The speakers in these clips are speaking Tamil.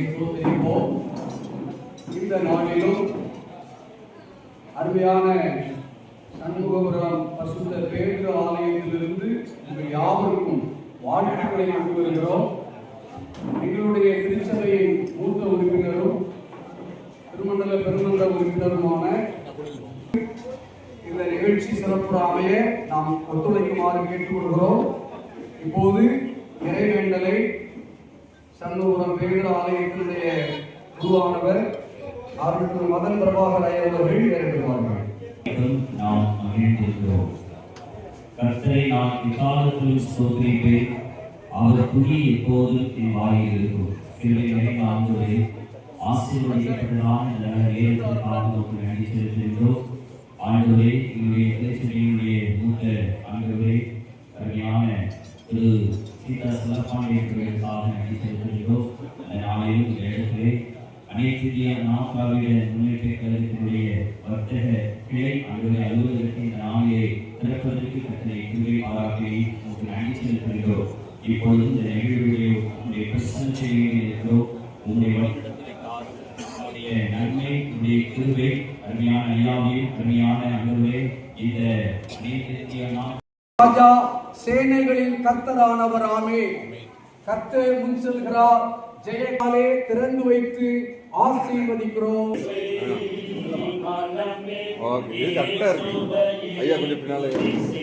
நாமத்தை இந்த நாளிலும் அருமையான சண்முகபுரம் பசுத்த பேரு ஆலயத்திலிருந்து உங்கள் யாவருக்கும் வாழ்த்துக்களை கொண்டு வருகிறோம். எங்களுடைய திருச்சபையின் மூத்த உறுப்பினரும் திருமண்டல பெருமண்டல உறுப்பினருமான இந்த நிகழ்ச்சி சிறப்புற அமைய நாம் ஒத்துழைக்குமாறு கேட்டுக்கொள்கிறோம். இப்போது சண்முகம் பேரிட ஆலயத்தினுடைய குருவானவர் அருள் மதன் பிரபாகர் ஐயர் அவர்கள் ஏற்படுவார்கள் நாம் மகிழ்ந்திருக்கிறோம். கர்த்தரை நாம் இக்காலத்திலும் ஸ்தோத்திரிப்பேன். அவர் துணி எப்போதும் என் வாயில் இருக்கும். பிள்ளைகளை ஆண்டுவதை ஆசீர்வதிக்கப்படலாம் என்ற நேரத்திற்காக உங்களுக்கு நன்றி செலுத்துகின்றோம் ஆண்டுவரை எங்களுடைய திருச்சபையினுடைய மூத்த ஆண்டுவரை அருமையான ஒரு சீதா சிலப்பாண்டியர்களுக்காக நன்றி செலுத்துகின்றோம் அந்த நாளிலும் இந்த இடத்திலே அனைத்து இந்திய நாற்காலிய முன்னேற்ற கழகத்தினுடைய வர்த்தக கிளை அவருடைய அலுவலகத்தை இந்த நாளிலே திறப்பதற்கு கட்டளை கிளை பாராட்டி உங்களுக்கு நன்றி செலுத்துகிறோம் இப்பொழுது இந்த நிகழ்வுடைய உங்களுடைய பிரசன்ன செய்தியில் உங்களுடைய நன்மை உங்களுடைய கிருபை அருமையான ஐயாவே அருமையான அமர்வே இந்த அனைத்து இந்திய நாள் ராஜா சேனைகளின் கர்த்தரானவர் ஆமே கர்த்தர் முன் செல்கிறார். ஜெயகாலே திறந்து வைத்து ஆசீர்வதிக்கிறோம். ஐயா கொஞ்சம் பின்னால கிறிஸ்து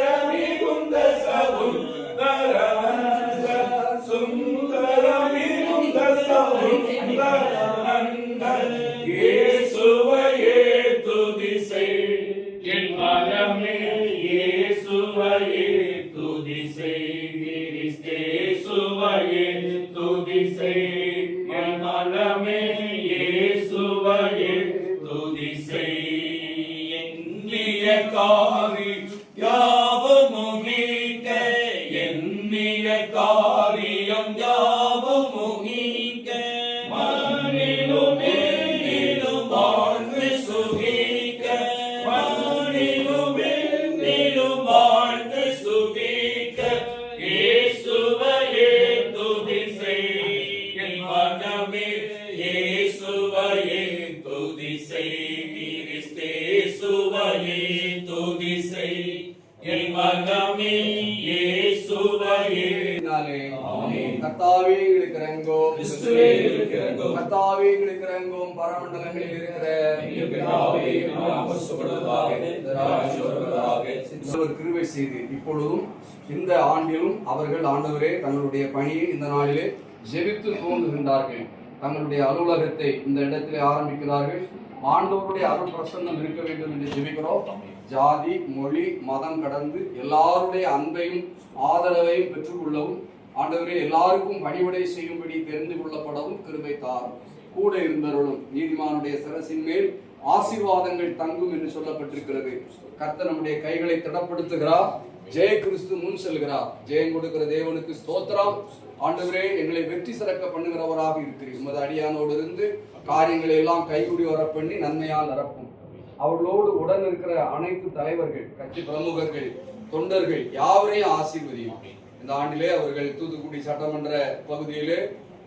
சகுந்தர சுந்தர எண்ணிய காரி கிறிஸ்தேசுவையே துதி செய் என் மனமே இயேசுவையே. கர்த்தாவே எங்களுக்கு இறங்கும் கிறிஸ்துவே எங்களுக்கு இறங்கும். கர்த்தாவே எங்களுக்கு இறங்கும் பரமண்டலங்களில் இருக்கிற எங்கள் பிதாவே, உம்முடைய நாமம் சுப்படுவதாக, உம்முடைய ராஜ்யம் வருவதாக. ஒரு கிருபை செய்து இப்பொழுதும் இந்த ஆண்டிலும் அவர்கள் ஆண்டவரே தங்களுடைய பணியை இந்த நாளிலே ஜெபித்து துவங்குகின்றார்கள் தங்களுடைய அலுவலகத்தை இந்த இடத்திலே ஆரம்பிக்கிறார்கள். ஆண்டவருடைய அருள் பிரசன்னம் இருக்க வேண்டும் என்று ஜெபிக்கிறோம். ஜாதி மொழி மதம் கடந்து எல்லாருடைய அன்பையும் ஆதரவையும் பெற்றுக்கொள்ளவும் ஆண்டவரே எல்லாருக்கும் பணிவிடை செய்யும்படி தெரிந்து கொள்ளப்படவும் கிருபை தாரும். கூட இருந்தவர்களும் நீதிமானுடைய சிரசின் மேல் ஆசீர்வாதங்கள் தங்கும் என்று சொல்லப்பட்டிருக்கிறது. கர்த்தர் நம்முடைய கைகளை திடப்படுத்துகிறார். ஜெய கிறிஸ்து முன் செல்கிறார். ஜெயம் கொடுக்கிற தேவனுக்கு ஸ்தோத்திரம். ஆண்டவரே எங்களை வெற்றி சிறக்க பண்ணுகிறவராக இருக்கிறீர். உமது அடியானோடு இருந்து காரியங்களை எல்லாம் கைகூடி வர பண்ணி நன்மையால் நிரப்பும் அவர்களோடு உடன் இருக்கிற அனைத்து தலைவர்கள் கட்சி பிரமுகர்கள் தொண்டர்கள் யாவரையும் ஆசீர்வதியும். இந்த ஆண்டிலே அவர்கள் தூத்துக்குடி சட்டமன்ற பகுதியிலே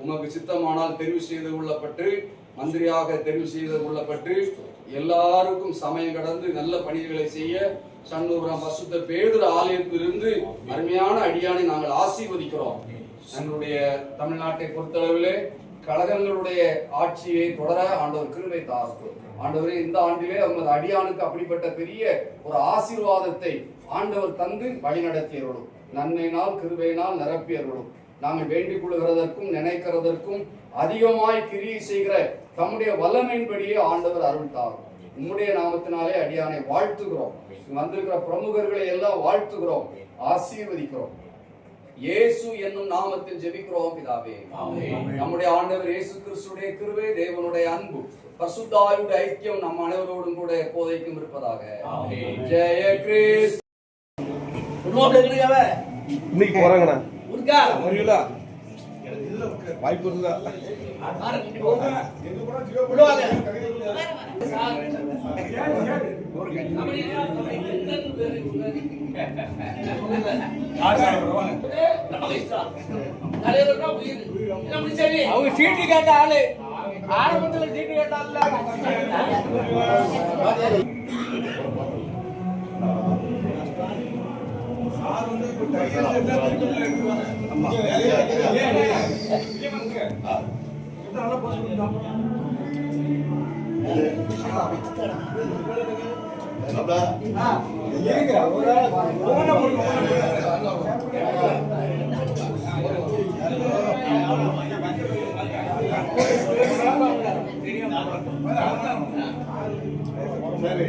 உமக்கு சித்தமானால் தெரிவு செய்து கொள்ளப்பட்டு மந்திரியாக தெரிவு செய்து கொள்ளப்பட்டு எல்லாருக்கும் சமயம் கடந்து நல்ல பணிகளை செய்ய சண்முகம் பசுத்த பேதுர ஆலயத்திலிருந்து அருமையான அடியானை நாங்கள் ஆசீர்வதிக்கிறோம். எங்களுடைய தமிழ்நாட்டை பொறுத்தளவிலே கழகங்களுடைய ஆட்சியை தொடர ஆண்டவர் கிருவை தாக்கும் ஆண்டவரே இந்த ஆண்டிலே உமது அடியானுக்கு அப்படிப்பட்ட பெரிய ஒரு ஆசீர்வாதத்தை ஆண்டவர் தந்து வழிநடத்தியவர்களும் நன்மையினால் கிருபையினால் நிரப்பியவர்களும். நாங்கள் வேண்டிக் கொள்கிறதற்கும் நினைக்கிறதற்கும் அதிகமாய் கிரியை செய்கிற தம்முடைய வல்லமையின்படியே ஆண்டவர் அருள்தார் உம்முடைய நாமத்தினாலே அடியானை வாழ்த்துகிறோம். வந்திருக்கிற பிரமுகர்களை எல்லாம் வாழ்த்துகிறோம். ஆசீர்வதிக்கிறோம். இயேசு என்னும் நாமத்தில் ஜெபிக்கிறோம் பிதாவே. ஆமென். நம்முடைய ஆண்டவர் இயேசு கிறிஸ்துடைய கிருபை தேவனுடைய அன்பு பசுத்தாயுடைய ஐக்கியம் நம் அனைவரோடும் கூட எப்போதைக்கும் இருப்பதாக. ஆமென். ஜெய கிறிஸ்து. இன்னைக்கு போறாங்கண்ணா. வாய்ப்பு இருந்தா. அவங்க சீட்டு கேட்ட ஆளு. ஆரம்பத்துல சீட்டு கேட்டால சரி